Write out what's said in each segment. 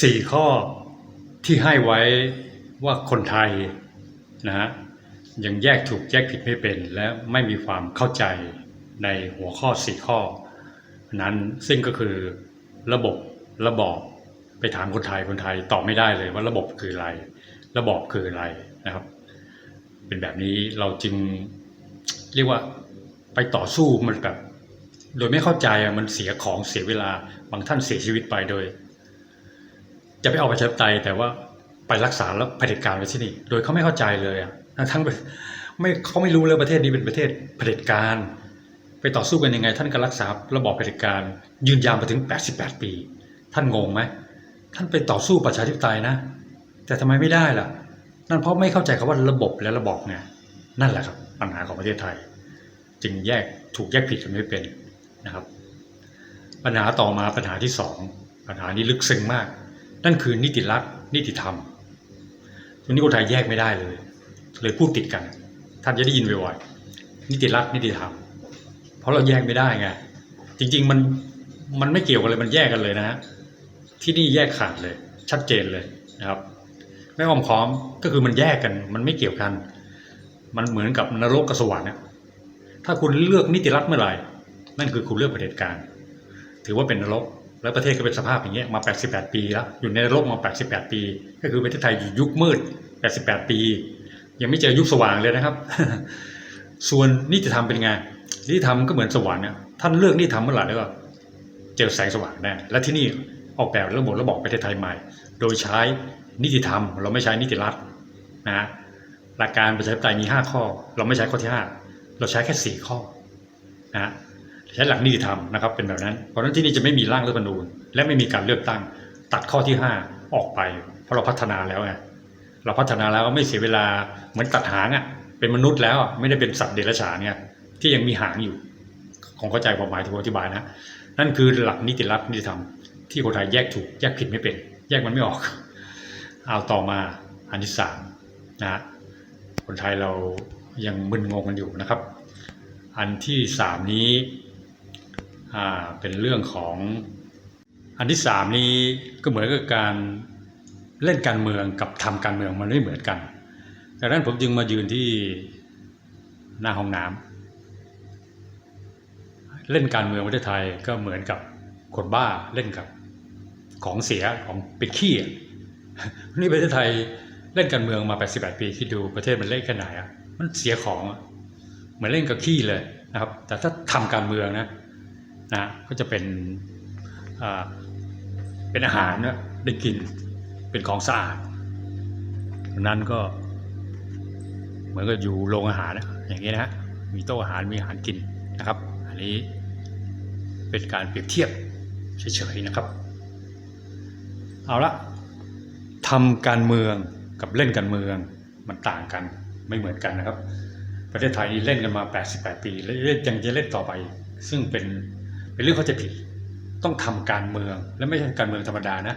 สี่ข้อที่ให้ไว้ว่าคนไทยนะฮะยังแยกถูกแยกผิดไม่เป็น และไม่มีความเข้าใจในหัวข้อสี่ข้อ นั้นซึ่งก็คือระบบระบอบไปถามคนไทยคนไทยตอบไม่ได้เลยว่าระบบคืออะไร ระบอบคืออะไรนะครับ เป็นแบบนี้เราจึงเรียกว่าไปต่อสู้มันแบบโดยไม่เข้าใจอะมันเสียของเสียเวลาบางท่านเสียชีวิตไปโดย จะไปเอาประชาธิปไตยแต่ว่าไปรักษาแล้วเผด็จการไว้ที่นี่ โดยเขาไม่เข้าใจเลยอะทั้งไม่เขาไม่รู้เลยประเทศนี้เป็นประเทศเผด็จการ ไปต่อสู้กันยังไง ท่านก็รักษาระบอบเผด็จการ ยืนยาวมาถึง 88 ปี ท่านงงไหมท่านไปต่อสู้ประชาธิปไตยนะ แต่ทำไมไม่ได้ล่ะ นั่นเพราะไม่เข้าใจคำว่าระบบและระบอบไงนั่นแหละครับปัญหาของประเทศไทย จึงแยกถูกแยกผิดกันไม่เป็นนะครับ ปัญหาต่อมาปัญหาที่สองปัญหานี้ลึกซึ้งมาก นั่นคือนิติรัฐนิติธรรมตรงนี้คนไทยแยกไม่ได้เลย เลยพูดติดกัน ท่านจะได้ยินบ่อยๆนิติรัฐนิติธรรม เพราะเราแยกไม่ได้ไงจริง ๆ มันมันไม่เกี่ยวกันเลยมันแยกกันเลยนะฮะที่นี่แยกขาดเลย ชัดเจนเลยนะครับไม่อ้อมค้อมก็คือมันแยกกัน มันไม่เกี่ยวกัน มันเหมือนกับนรกกับสวรรค์นี่ยถ้าคุณเลือกนิติรัฐเมื่อไหร่ นั่นคือคุณเลือกเผด็จการ ถือว่าเป็นนรก แล้วประเทศก็เป็นสภาพอย่างเงี้ยมา 88 ปีแล้วอยู่ในนรกมา 88 ปี ก็คือประเทศไทยอยู่ยุคมืด 88 ปี ยังไม่เจอยุคสว่างเลยนะครับ ส่วนนิติธรรมเป็นไงนิติธรรมก็เหมือนสวรรค์เนี่ยท่านเลือกนิติธรรมเมื่อไหร่แล้วก็เจอแสงสว่างแน่และที่นี่ออกแบบระบบระบอบประเทศไทยใหม่ โดยใช้นิติธรรม เราไม่ใช้นิติรัฐนะหลักการประชาธิปไตยมี 5 ข้อ เราไม่ใช้ข้อที่ 5 เราใช้แค่ 4 ข้อนะ ใช้หลักนิติธรรมนะครับเป็นแบบนั้น เพราะฉะนั้นที่นี่จะไม่มีร่างรัฐธรรมนูญ และไม่มีการเลือกตั้ง ตัดข้อที่ 5 ออกไป เพราะเราพัฒนาแล้วไงเราพัฒนาแล้วไม่เสียเวลาเหมือนตัดหางอะเป็นมนุษย์แล้วไม่ได้เป็นสัตว์เดรัจฉานเนี่ยที่ยังมีหางอยู่ของเข้าใจความหมายที่ผมอธิบายนะนั่นคือหลักนิติรัฐนิติธรรมที่คนไทยแยกถูกแยกผิดไม่เป็น แยกมันไม่ออก เอาต่อมาอันที่สามนะคนไทยเรายังมึนงงกันอยู่นะครับ อันที่สามนี้ อ่าเป็นเรื่องของอันที่สามนี้ก็เหมือนกับการเล่นการเมืองกับทำการเมืองมันไม่เหมือนกันดังนั้นผมจึงมายืนที่หน้าห้องน้ำเล่นการเมืองประเทศไทยก็เหมือนกับคนบ้าเล่นกับของเสียของเป็นขี้นี่ประเทศไทยเล่นการเมืองมา 88 ปีคิดดูประเทศมันเล่นขนาดอะมันเสียของเหมือนเล่นกับขี้เลยนะครับ แต่ถ้าทำการเมืองนะ นะก็จะเป็นเป็นอาหารนะได้กินเป็นของสะอาดนั้นก็เหมือนกับอยู่โรงอาหารนะอย่างนี้นะฮะมีโต๊ะอาหารมีอาหารกินนะครับ อันนี้เป็นการเปรียบเทียบเฉยๆนะครับ เอาละทำการเมืองกับเล่นการเมืองมันต่างกันไม่เหมือนกันนะครับ ประเทศไทยนี่เล่นกันมา 88 ปี และเล่นยังจะเล่นต่อไป ซึ่งเป็น เป็นเรื่องเข้าใจผิด ต้องทำการเมืองและไม่ใช่การเมืองธรรมดานะ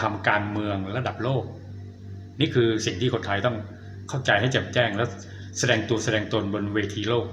ทำการเมืองระดับโลก นี่คือสิ่งที่คนไทยต้องเข้าใจให้แจ่มแจ้งและแสดงตัวแสดงตนบนเวทีโลก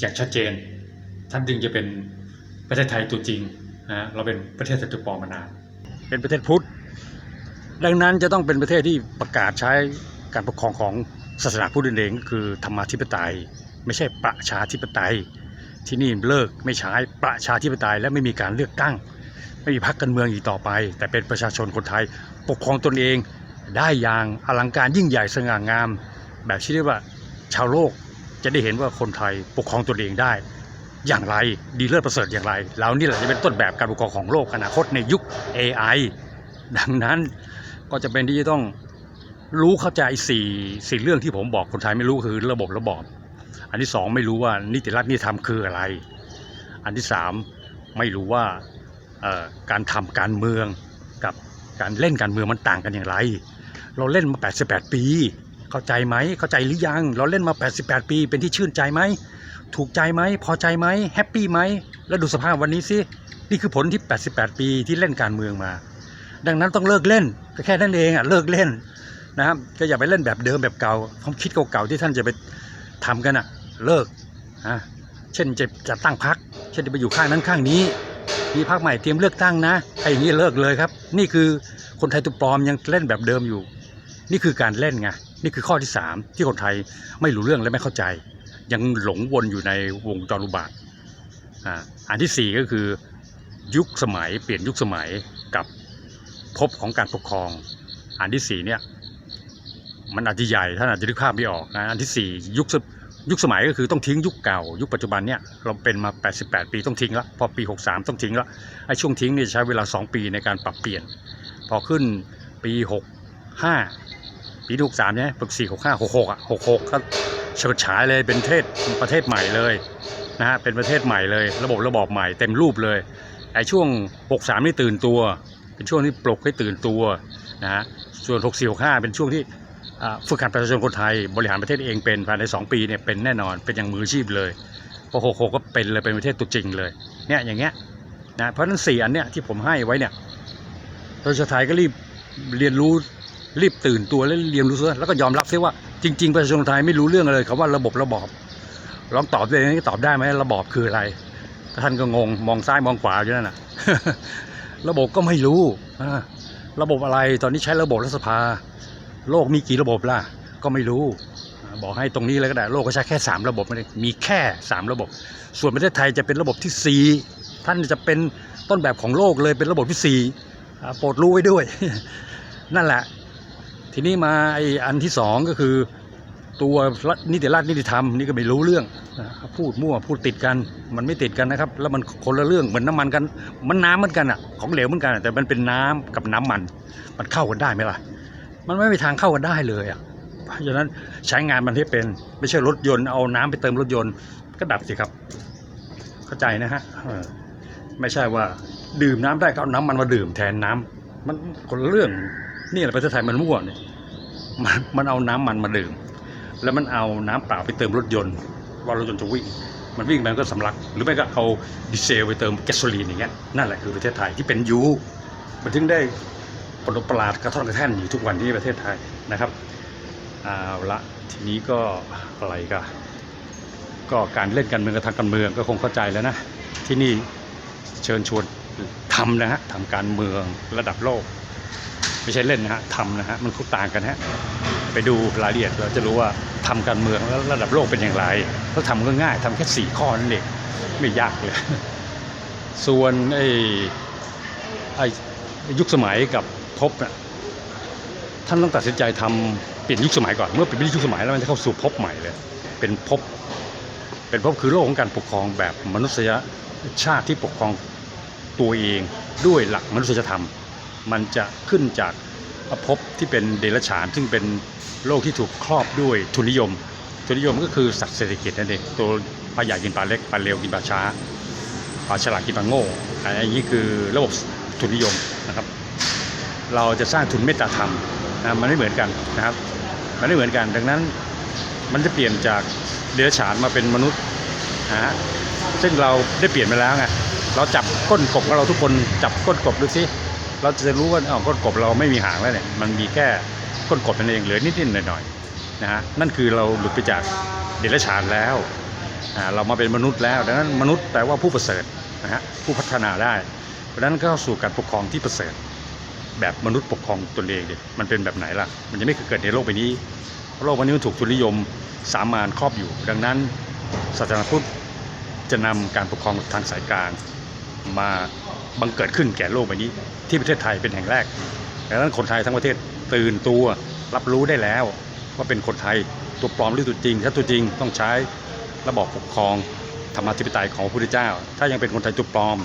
อย่างชัดเจน ท่านจึงจะเป็นประเทศไทยตัวจริงนะเราเป็นประเทศตัวปลอมมานานเป็นประเทศพุทธดังนั้นจะต้องเป็นประเทศที่ประกาศใช้การปกครองของศาสนาพุทธเองก็คือธรรมาธิปไตย ไม่ใช่ประชาธิปไตย ที่นี่เลิกไม่ใช้ประชาธิปไตยและไม่มีการเลือกตั้ง ไม่มีพรรคการเมืองอีกต่อไป แต่เป็นประชาชนคนไทย ปกครองตนเองได้อย่างอลังการยิ่งใหญ่สง่างาม แบบที่เรียกว่าชาวโลกจะได้เห็นว่าคนไทยปกครองตนเองได้ อย่างไรดีเลิศประเสริฐอย่างไรแล้วนี่แหละจะเป็นต้นแบบการปกครองของโลกอนาคตในยุค AI ดังนั้นก็จะเป็นที่จะต้องรู้เข้าใจสี่สี่เรื่องที่ผมบอกคนไทยไม่รู้คือระบบระบอบ อันที่สองไม่รู้ว่านิติรัฐนิติธรรมคืออะไร อันที่สามไม่รู้ว่าการทำการเมืองกับการเล่นการเมืองมันต่างกันอย่างไร เราเล่นมา 88 ปี เข้าใจไหมเข้าใจหรือยัง เราเล่นมา 88 ปี เป็นที่ชื่นใจไหมถูกใจไหมพอใจไหมแฮปปี้ไหมแล้วดูสภาพวันนี้สินี่คือผลที่ 88 ปีที่เล่นการเมืองมา ดังนั้นต้องเลิกเล่นก็แค่นั้นเองอะเลิกเล่นนะครับก็อย่าไปเล่นแบบเดิมแบบเก่าความคิดเก่าๆที่ท่านจะไป ทำกันอะเลิกอะเช่นจะจะตั้งพัก เช่นจะไปอยู่ข้างนั้นข้างนี้ มีพรรคใหม่เตรียมเลือกตั้งนะไอ้อย่างนี้เลิกเลยครับ นี่คือคนไทยตัวปลอมยังเล่นแบบเดิมอยู่ นี่คือการเล่นไงนี่คือข้อที่สามที่คนไทยไม่รู้เรื่องและไม่เข้าใจ ยังหลงวนอยู่ในวงจรุบาทอ่าอันที่สี่ก็คือยุคสมัยเปลี่ยนยุคสมัยกับภพของการปกครอง อันที่สี่เนี่ย มันอาจจะใหญ่ท่านอาจจะนึกภาพไม่ออกนะอันที่สี่ยุคยุคสมัยก็คือต้องทิ้งยุคเก่า ยุคปัจจุบันเนี่ยเราเป็นมา 88 ปีต้องทิ้งละพอปี 63 ต้องทิ้งละไอ้ช่วงทิ้งนี่ใช้เวลา 2 ปีในการปรับเปลี่ยน พอขึ้นปี 65 ปี63เนี่ยปี4 65 66อะ66ก็เฉิดฉายเลยเป็นประเทศประเทศใหม่เลยนะฮะเป็นประเทศใหม่เลย ระบบระบอบใหม่เต็มรูปเลยไอ้ช่วง 63 นี่ตื่นตัว เป็นช่วงที่ปลุกให้ตื่นตัวนะฮะส่วน 64 65 เป็นช่วงที่ ฝึกหัดประชาชนคนไทย บริหารประเทศเองเป็นภายใน 2 ปีเนี่ยเป็นแน่นอนเป็นอย่างมืออาชีพเลยพอหกหกก็เป็นเลยเป็นประเทศตัวจริงเลยเนี่ยอย่างเงี้ยนะเพราะนั้นสี่อันเนี้ยที่ผมให้ไว้เนี่ยประชาชนไทยก็รีบเรียนรู้รีบตื่นตัวและเรียนรู้ซะแล้วก็ยอมรับซิว่าจริง ๆ ประชาชนไทยไม่รู้เรื่องเลยคำว่าระบบระบอบลองตอบเลยนี่ตอบได้ไหมระบอบคืออะไรท่านก็งงมองซ้ายมองขวาอยู่นั่นน่ะ ระบบก็ไม่รู้ระบบอะไรตอนนี้ใช้ระบบรัฐสภา โลกมีกี่ระบบล่ะ ก็ไม่รู้ บอกให้ตรงนี้เลยก็ได้ โลกก็ใช้แค่ 3 ระบบไม่ได้มีแค่ 3 ระบบ ส่วนประเทศไทยจะเป็นระบบทีสี่4 ท่านจะเป็นต้นแบบของโลกเลยเป็นระบบที่4อ่โปรดรู้ไว้ด้วย นั่นแหละ ทีนี้มาไออันที่สองก็คือตัวนิติราชนิติธรรมนี่ก็ไม่รู้เรื่องพูดมั่วพูดติดกันมันไม่ติดกันนะครับ แล้วมันคนละเรื่องเหมือนน้ำมันกัน มันน้ำเหมือนกันอะของเหลวเหมือนกันแต่มันเป็นน้ำกับน้ำมัน มันเข้ากันได้ไหมล่ะ มันไม่มีทางเข้ากันได้เลยอะเพราะฉะนั้นใช้งานมันให้เป็น ไม่ใช่รถยนต์เอาน้ำไปเติมรถยนต์ก็ดับสิครับ เข้าใจนะฮะไม่ใช่ว่าดื่มน้ำได้ก็เอาน้ำมันมาดื่มแทนน้ำมันคนเรื่องนี่แหละประเทศไทยมันมั่วเนี่ยมันมันเอาน้ำมันมาดื่ม แล้วมันเอาน้ำเปล่าไปเติมรถยนต์ว่ารถยนต์จะวิ่งมันวิ่งมันก็สำลัก หรือไม่ก็เอาดีเซลไปเติมแก๊สโซลีนอย่างเงี้ยนั่นแหละคือประเทศไทยที่เป็นยูมันถึงได้ ปลดประหลาดกระท่อนกระแท่นอยู่ทุกวันนี้ในประเทศไทยนะครับเอาละทีนี้ก็อะไรกันก็การเล่นการเมืองกับทางการเมืองก็คงเข้าใจแล้วนะ ที่นี่เชิญชวนทำนะฮะทำการเมืองระดับโลก ไม่ใช่เล่นนะฮะทำนะฮะมันคุต่างกันฮะไปดูรายละเอียดเราจะรู้ว่าทำการเมืองแล้วระดับโลกเป็นอย่างไรแล้วทำก็ง่ายทำแค่สี่ข้อนั่นเองไม่ยากเลย ส่วนไอ้ไอ้ยุคสมัยกับ ภพน่ะท่านต้องตัดสินใจทำเปลี่ยนยุคสมัยก่อน เมื่อเปลี่ยนยุคสมัยแล้วมันจะเข้าสู่ภพใหม่เลย เป็นภพเป็นภพคือโลกของการปกครองแบบมนุษยชาติที่ปกครองตัวเองด้วยหลักมนุษยธรรม มันจะขึ้นจากภพที่เป็นเดรัจฉาน ซึ่งเป็นโลกที่ถูกครอบด้วยทุนนิยม ทุนนิยมก็คือสัตว์เศรษฐกิจนั่นเองตัวปลาใหญ่กินปลาเล็กปลาเร็วกินปลาช้าปลาฉลาดกินปลาโง่อันนี้คือระบบทุนนิยมนะครับ เราจะสร้างทุนเมตตาธรรมนะมันไม่เหมือนกันนะครับ มันไม่เหมือนกัน ดังนั้นมันจะเปลี่ยนจากเดรัจฉานมาเป็นมนุษย์นะฮะซึ่งเราได้เปลี่ยนไปแล้วไงเราจับก้นกบของเราทุกคนจับก้นกบดูสิเราจะรู้ว่าอ้าวก้นกบเราไม่มีหางแล้วเนี่ยมันมีแค่ก้นกบนั่นเองเหลือนิดๆหน่อยๆนะฮะนั่นคือเราหลุดไปจากเดรัจฉานแล้วอ่าเรามาเป็นมนุษย์แล้ว ดังนั้นมนุษย์แปลว่าผู้ประเสริฐนะฮะผู้พัฒนาได้ เพราะนั้นเข้าสู่การปกครองที่ประเสริฐ แบบมนุษย์ปกครองตนเองดิมันเป็นแบบไหนล่ะ มันจะไม่เคยเกิดในโลกใบนี้เพราะโลกใบนี้มันถูกทุนนิยมสามานครอบอยู่ ดังนั้นศาสนาพุทธจะนำการปกครองทางสายกลางมาบังเกิดขึ้นแก่โลกใบนี้ ที่ประเทศไทยเป็นแห่งแรกดังนั้นคนไทยทั้งประเทศตื่นตัวรับรู้ได้แล้ว ว่าเป็นคนไทยตัวปลอมหรือตัวจริง ถ้าตัวจริงต้องใช้ระบอบปกครองธรรมาธิปไตยของพระพุทธเจ้า ถ้ายังเป็นคนไทยตัวปลอม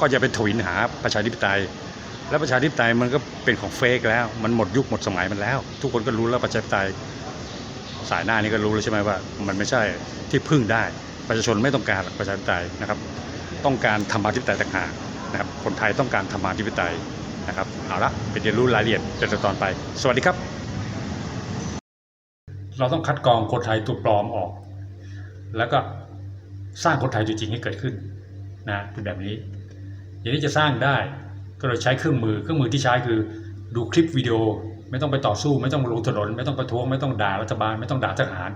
ก็จะเป็นถวิลหาประชาธิปไตย แล้วประชาธิปไตยมันก็เป็นของเฟกแล้ว มันหมดยุคหมดสมัยมันแล้ว ทุกคนก็รู้แล้วประชาธิปไตยสายหน้านี้ก็รู้แล้วใช่ไหมว่า มันไม่ใช่ที่พึ่งได้ ประชาชนไม่ต้องการประชาธิปไตยนะครับ ต้องการธรรมาธิปไตยต่างหากนะครับ คนไทยต้องการธรรมาธิปไตยนะครับ เอาละไปเรียนรู้รายละเอียดเป็นตอนไป สวัสดีครับ เราต้องคัดกรองคนไทยตัวปลอมออก แล้วก็สร้างคนไทยตัวจริงให้เกิดขึ้นนะเป็นแบบนี้ อย่างนี้จะสร้างได้ ก็เราใช้เครื่องมือ เครื่องมือที่ใช้คือดูคลิปวิดีโอ ไม่ต้องไปต่อสู้ ไม่ต้องลงถนน ไม่ต้องประท้วง ไม่ต้องด่ารัฐบาล ไม่ต้องด่าทหาร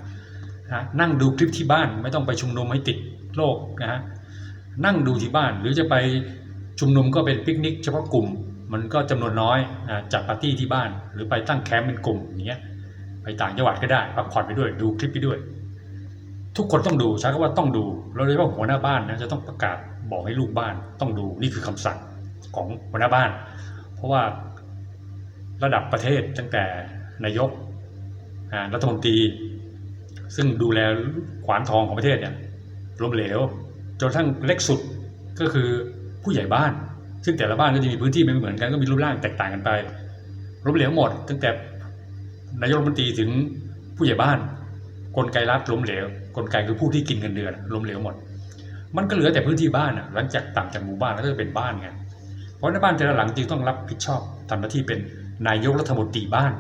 นะนั่งดูคลิปที่บ้าน ไม่ต้องไปชุมนุมให้ติดโลกนะฮะ นั่งดูที่บ้าน หรือจะไปชุมนุมก็เป็นปิกนิก เฉพาะกลุ่ม มันก็จำนวนน้อยอ่าจัดปาร์ตี้ที่บ้าน หรือไปตั้งแคมป์เป็นกลุ่มอย่างเงี้ย ไปต่างจังหวัดก็ได้ พักผ่อนไปด้วย ดูคลิปไปด้วย ทุกคนต้องดู ใช้คำว่าต้องดู เราเรียกว่าหัวหน้าบ้านนะจะต้องประกาศบอกให้ลูกบ้านต้องดู นี่คือคำสั่ง ของหัวหน้าบ้าน เพราะว่าระดับประเทศตั้งแต่นายกรัฐมนตรี ซึ่งดูแลขวานทองของประเทศเนี่ยล้มเหลว จนทั่งเล็กสุดก็คือผู้ใหญ่บ้าน ซึ่งแต่ละบ้านก็จะมีพื้นที่ไม่เหมือนกันก็มีรูปร่างแตกต่างกันไปล้มเหลวหมด ตั้งแต่นายกรัฐมนตรีถึงผู้ใหญ่บ้าน กลไกรัฐล้มเหลว กลไกคือผู้ที่กินเงินเดือนล้มเหลวหมด มันก็เหลือแต่พื้นที่บ้านอะหลังจากต่างจากหมู่บ้านแล้วก็จะเป็นบ้านไง เพราะในบ้านแต่ละหลังจึงต้องรับผิดชอบทำหน้าที่เป็นนายกรัฐมนตรีบ้าน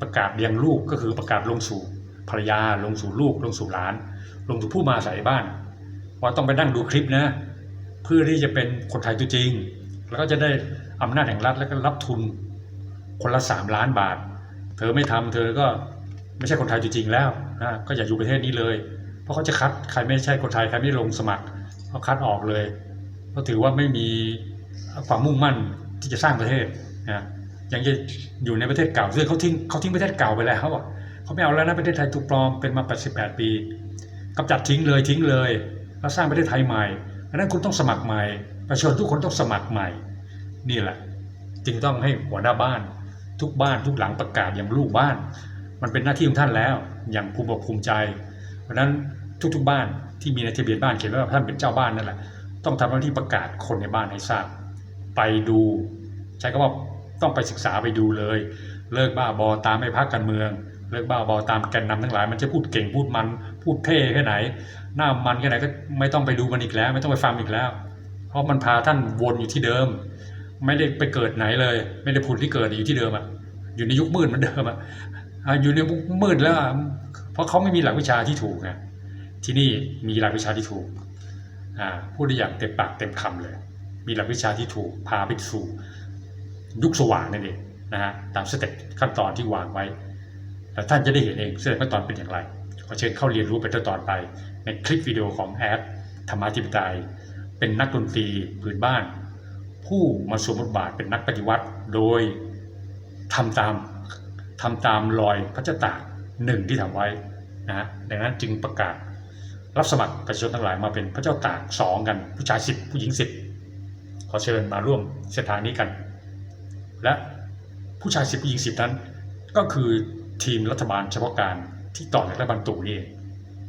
ประกาศเลี้ยงลูกก็คือประกาศลงสู่ภรรยาลงสู่ลูกลงสู่หลาน ลงสู่ผู้มาอาศัยบ้าน ว่าต้องไปนั่งดูคลิปนะเพื่อที่จะเป็นคนไทยตัวจริง แล้วก็จะได้อำนาจแห่งรัฐแล้วก็รับทุนคนละสามล้านบาท เธอไม่ทำเธอก็ไม่ใช่คนไทยตัวจริงแล้วนะก็อย่าอยู่ประเทศนี้เลย เพราะเขาจะคัดใครไม่ใช่คนไทยใครไม่ลงสมัครเขาคัดออกเลยเพราถือว่าไม่มี ความมุ่งมั่นที่จะสร้างประเทศนะยังจะอยู่ในประเทศเก่าซึ่งเขาทิ้งเขาทิ้งประเทศเก่าไปแล้วเขาเขาไม่เอาแล้วนะประเทศไทยถูกปลอมเป็นมา 88 ปีกำจัดทิ้งเลยทิ้งเลย แล้วสร้างประเทศไทยใหม่ดังนั้นคุณต้องสมัครใหม่ ประชาชนทุกคนต้องสมัครใหม่ นี่แหละ จึงต้องให้หัวหน้าบ้าน ทุกบ้านทุกหลังประกาศอย่างลูกบ้าน มันเป็นหน้าที่ของท่านแล้ว อย่างภูมิอกภูมิใจ เพราะนั้นทุกๆบ้านที่มีในทะเบียนบ้านเขียนว้ว่าท่านเป็นเจ้าบ้านนั่นแหละ ต้องทำหน้าที่ประกาศคนในบ้านให้ทราบ ไปดู ใช้คำว่าต้องไปศึกษาไปดูเลย เลิกบ้าบอตามไม่พักการเมือง เลิกบ้าบอตามแกนนำทั้งหลาย มันจะพูดเก่งพูดมัน พูดเท่แค่ไหน หน้ามันแค่ไหนก็ไม่ต้องไปดูมันอีกแล้ว ไม่ต้องไปฟังอีกแล้ว เพราะมันพาท่านวนอยู่ที่เดิม ไม่ได้ไปเกิดไหนเลย ไม่ได้ผุดที่เกิดอยู่ที่เดิมอะอยู่ในยุคมืดเหมือนเดิมอะอยู่ในยุคมืดแล้ว เพราะเขาไม่มีหลักวิชาที่ถูกไงที่นี่มีหลักวิชาที่ถูกอ่าพูดได้อย่างเต็มปากเต็มคำเลย มีหลักวิชาที่ถูกพาไปสู่ยุคสว่างนั่นเองนะฮะตามสเต็ปขั้นตอนที่วางไว้แต่ท่านจะได้เห็นเองสเต็ปขั้นตอนเป็นอย่างไรขอเชิญเข้าเรียนรู้เป็นตอนไป ในคลิปวิดีโอของแอดธรรมาธิปไตยเป็นนักดนตรีพื้นบ้าน ผู้มาสวมบทบาทเป็นนักปฏิวัติ โดยทำตามทำตามรอยพระเจ้าตากหนึ่งที่ทำไว้นะฮะดังนั้นจึงประกาศรับสมัครประชาชนทั้งหลายมาเป็นพระเจ้าตากสองกันผู้ชายสิบผู้หญิงสิบ ขอเชิญมาร่วมเส้นทางนี้กัน และผู้ชายสิบผู้หญิงสิบนั้น ก็คือทีมรัฐบาลเฉพาะการที่ต่อจากรัฐบาลตู่นี่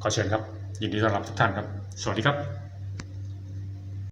ขอเชิญครับยินดีต้อนรับทุกท่านครับ สวัสดีครับ